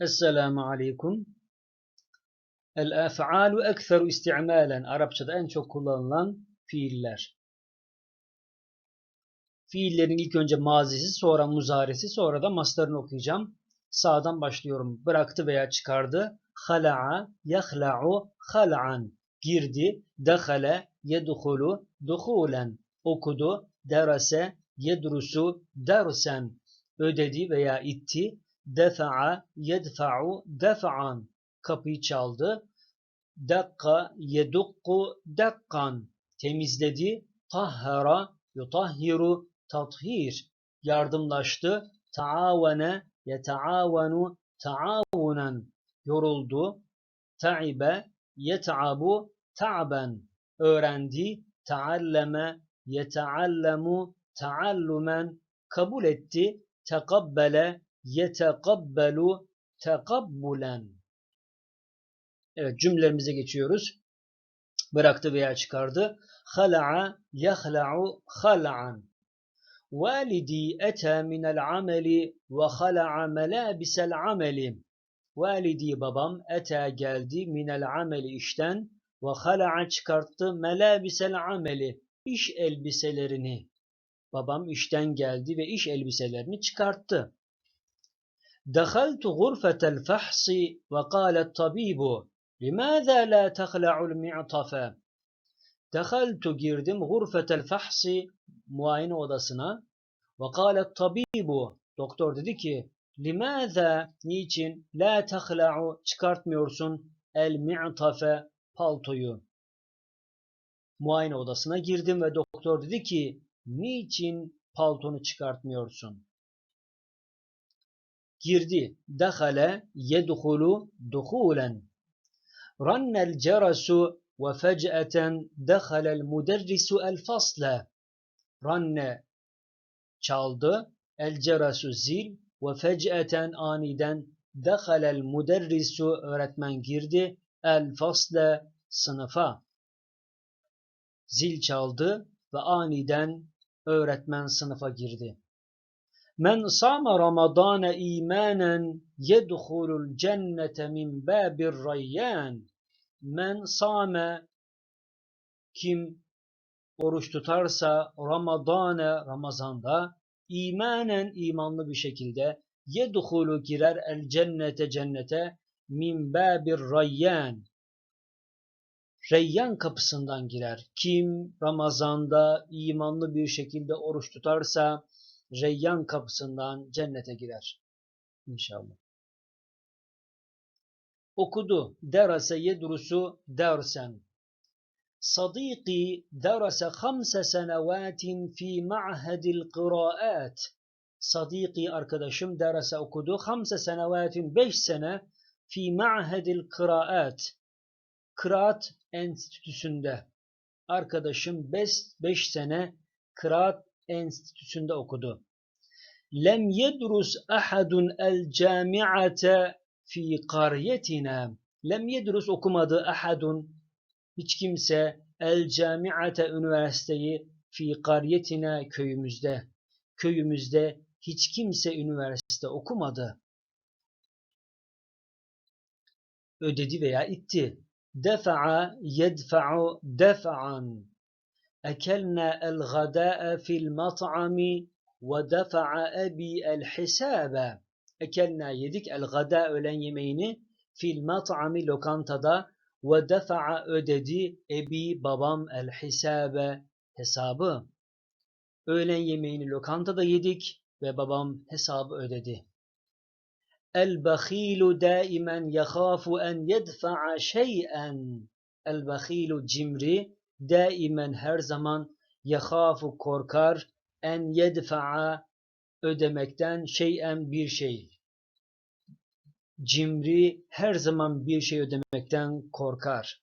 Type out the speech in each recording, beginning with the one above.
Esselamu aleyküm. El ef'alu ekseru istimalen. Arapçada en çok kullanılan fiiller. Fiillerin ilk önce mazisi, sonra muzaresi, sonra da mastarını okuyacağım. Sağdan başlıyorum. Bıraktı veya çıkardı. Hala'a, yahla'u, hal'an. Girdi, dehale, yedhulu, duhulen. Okudu, derase, yedrusu, dersen. Ödedi veya itti, defa'a, yedfa'u, defa'an. Kapıyı çaldı. Dakka, yedukku, dakkan. Temizledi. Tahhara, yutahhiru, tathir. Yardımlaştı. Taavene, yetaavenu, taawunen. Yoruldu. Ta'ibe, yet'abu, ta'ben. Öğrendi. Taalleme, yeteallemu, taallumen. Kabul etti. Tekabbele, yetekabbelu, tekabbulen. Evet cümlelerimize geçiyoruz. Bıraktı veya çıkardı. Hala'a, yahla'u, hal'an. Validi ete minel ameli ve hala'a melabisel ameli. Validi babam ete geldi minel ameli işten ve hala'a çıkarttı melabisel ameli iş elbiselerini. Babam işten geldi ve iş elbiselerini çıkarttı. دخلت غرفة الفحص وقال الطبيب لماذا لا تخلع المعطف دخلت girdim غرفة الفحص muayene odasına وقال الطبيب doktor dedi ki limaza niçin la tahla'u çıkartmıyorsun el mi'tafe paltoyu muayene odasına girdim ve doktor dedi ki niçin paltonu çıkartmıyorsun Girdi. Dehale yedhulu duhulen. Rannel cerasu ve fec'eten dehalel müderrisu el fasle. Ranne çaldı. El cerasu zil ve fec'eten aniden dehalel müderrisu öğretmen girdi. El fasle sınıfa. Zil çaldı ve aniden öğretmen sınıfa girdi. Men sama Ramazane imanen yedhulul cennete min babir rayyan. Men same kim oruç tutarsa Ramazane Ramazanda imanen imanlı bir şekilde yedhulu girer el cennete cennete min babir rayyan. Reyyan kapısından girer. Kim Ramazanda imanlı bir şekilde oruç tutarsa Reyyan kapısından cennete girer. İnşallah. Okudu. Derase yedrusu dersen. Sadiki derase hamse senevatin fi ma'hedil kıraat. Sadiki arkadaşım derase okudu. Hamse senevatin beş sene fi ma'hedil kıraat. Kıraat enstitüsünde. Arkadaşım beş, beş sene kıraat enstitüsünde okudu. Lem yedrus ahadun el camiate fi qaryetina. Lem yedrus okumadı ahadun hiç kimse el camiate üniversiteyi fi qaryetina köyümüzde. Köyümüzde hiç kimse üniversite okumadı. Ödedi veya itti. Defa'a yedfa'u defa'an. أكلنا الغداء في المطعم ودفع أبي الحساب. أكلنا يدك الغداء لن يمين في المطعم لوكانتدا ودفع أددي أبي بابام الحساب حساب. أولن يمين لوكانتدا يدك وبابام حساب أددي. البخيل دائما يخاف أن يدفع شيئا. البخيل جمري daimen her zaman yahafu korkar en yedfa'a ödemekten şeyen bir şey. Cimri her zaman bir şey ödemekten korkar.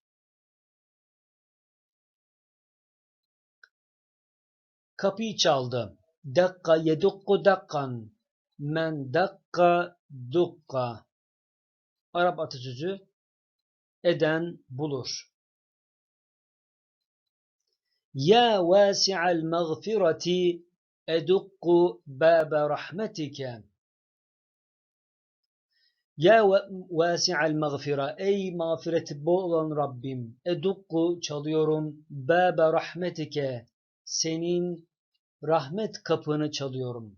Kapıyı çaldı. Dakka yedukku dakkan. Men dakka dukka. Arap atasözü eden bulur. Ya vasi'al mağfireti edukku bâbe rahmetike. Ya vasi'al mağfira ey mağfireti bol olan Rabbim edukku çalıyorum babe rahmetike senin rahmet kapını çalıyorum.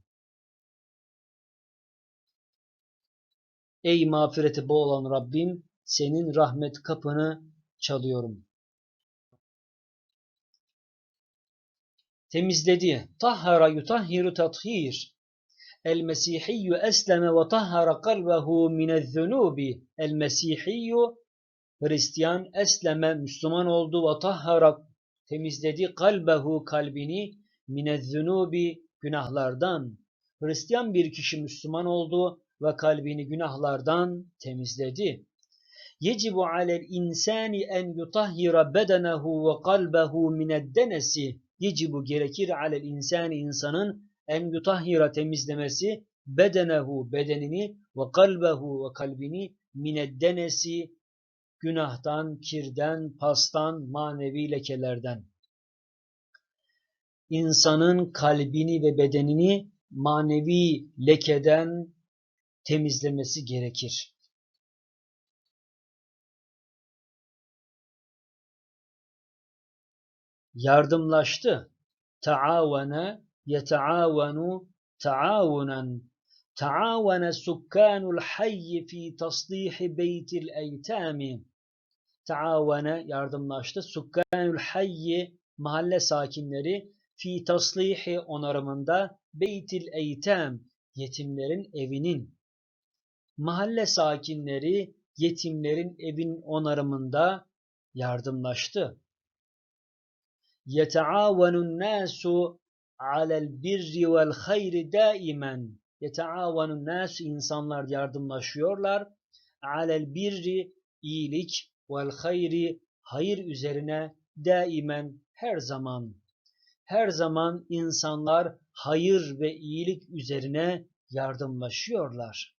Ey mağfireti bol olan Rabbim senin rahmet kapını çalıyorum. Temizledi. Tahhara yutahhiru tathhir. El Mesihiyyu esleme ve tahhara kalbehu minezzünubi. El Mesihiyyu Hristiyan esleme Müslüman oldu ve tahhara temizledi kalbehu kalbini minezzünubi günahlardan. Hristiyan bir kişi Müslüman oldu ve kalbini günahlardan temizledi. Yecibu alel insani en yutahhira bedenehu ve kalbehu mineddenesi. Yecibu gerekir alel insani insanın en yutahhira temizlemesi bedenehu bedenini ve kalbehu ve kalbini mineddenesi günahtan, kirden, pastan, manevi lekelerden. İnsanın kalbini ve bedenini manevi lekeden temizlemesi gerekir. Yardımlaştı. Taavene yeteavenu taawunen. Taavene sukkanul hayyi fi taslihi beytil eytami. Taavene yardımlaştı. Sukkanul hayyi mahalle sakinleri fi taslihi onarımında beytil eytam yetimlerin evinin mahalle sakinleri yetimlerin evin onarımında yardımlaştı. Yeteavenun nasu alel birri vel hayri daimen. Yeteavenun nasu insanlar yardımlaşıyorlar. Alel birri iyilik vel hayri hayır üzerine daimen her zaman. Her zaman insanlar hayır ve iyilik üzerine yardımlaşıyorlar.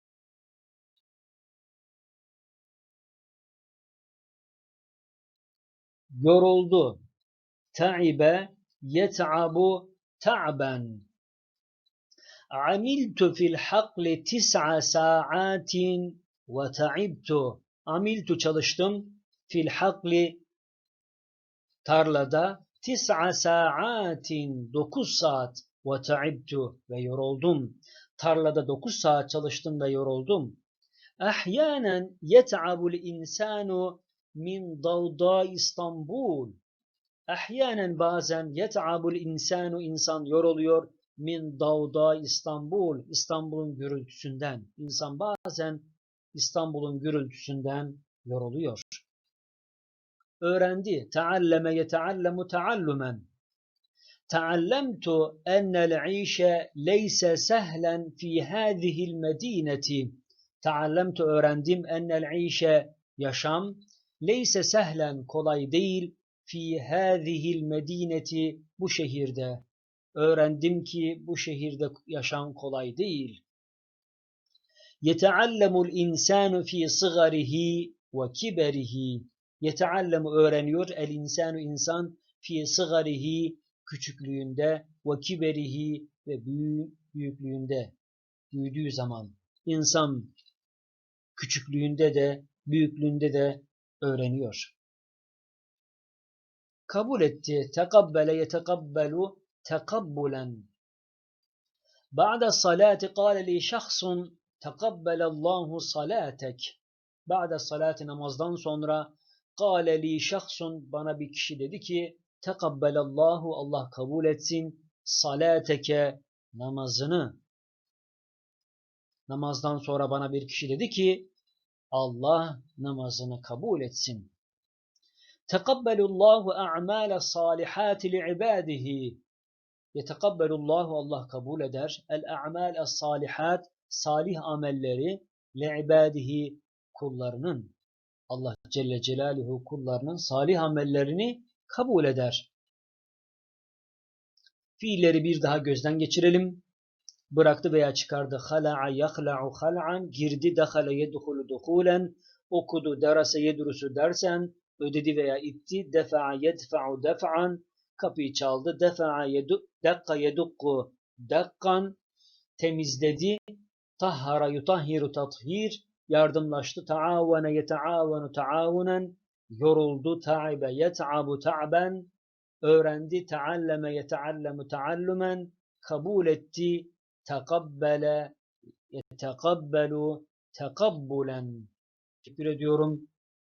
Yoruldu. Yet'abu ta'ben. Amiltu fil hakli tis'a sa'atin ve ta'ibtu. Amiltu çalıştım fil hakli tarlada tis'a sa'atin 9 saat ve ta'ibtu ve yoruldum. Tarlada 9 saat çalıştım ve yoruldum. Ahyanen yet'abul insanu min davda İstanbul. Ahyanen bazen yet'abul insanu insan yoruluyor min davda İstanbul. İstanbul'un gürültüsünden. İnsan bazen İstanbul'un gürültüsünden yoruluyor. Öğrendi. Tealleme yeteallemu teallumen. Teallemtu ennel işe leyse sehlen fi hâzihil medîneti. Teallemtu öğrendim ennel işe yaşam leyse sehlen kolay değil fi hâzihil medîneti bu şehirde. Öğrendim ki bu şehirde yaşam kolay değil. Yeteallemul insanu fi sıgarihi ve kiberihi. Yeteallemu öğreniyor el insanu insan fi sıgarihi küçüklüğünde ve kiberihi ve büyü, büyüklüğünde büyüdüğü zaman insan küçüklüğünde de büyüklüğünde de öğreniyor. Kabul etti. Tekabbele yetekabbelu tekabbulen. Ba'de salati kâle li şahsun tekabbelallahu salatek. Ba'de salati namazdan sonra kâle li şahsun bana bir kişi dedi ki tekabbelallahu Allah kabul etsin salateke namazını. Namazdan sonra bana bir kişi dedi ki Allah namazını kabul etsin. Tekabbelullahu a'male salihati li'ibadihi. Yetekabbelullahu Allah kabul eder. El a'mal salih amelleri li'ibadihi kullarının. Allah Celle Celaluhu kullarının salih amellerini kabul eder. Fiilleri bir daha gözden geçirelim. Bıraktı veya çıkardı. Hala'a yahla'u hal'an. Girdi dehale yedhulu duhulen. Okudu derase yedrusu dersen. Ödedi veya itti. Defa'a yedfa'u def'an. Kapıyı çaldı. Defa'a yedu, dakka yedukku dakkan. Temizledi. Tahhara yutahhiru tathhir. yardımlaştı. Taavene yeteavenu taavunen yoruldu. Ta'ibe yet'abu ta'ben öğrendi. Taalleme yeteallemu taallumen kabul etti. Tekabbele yetekabbelu tekabbulen. Teşekkür ediyorum.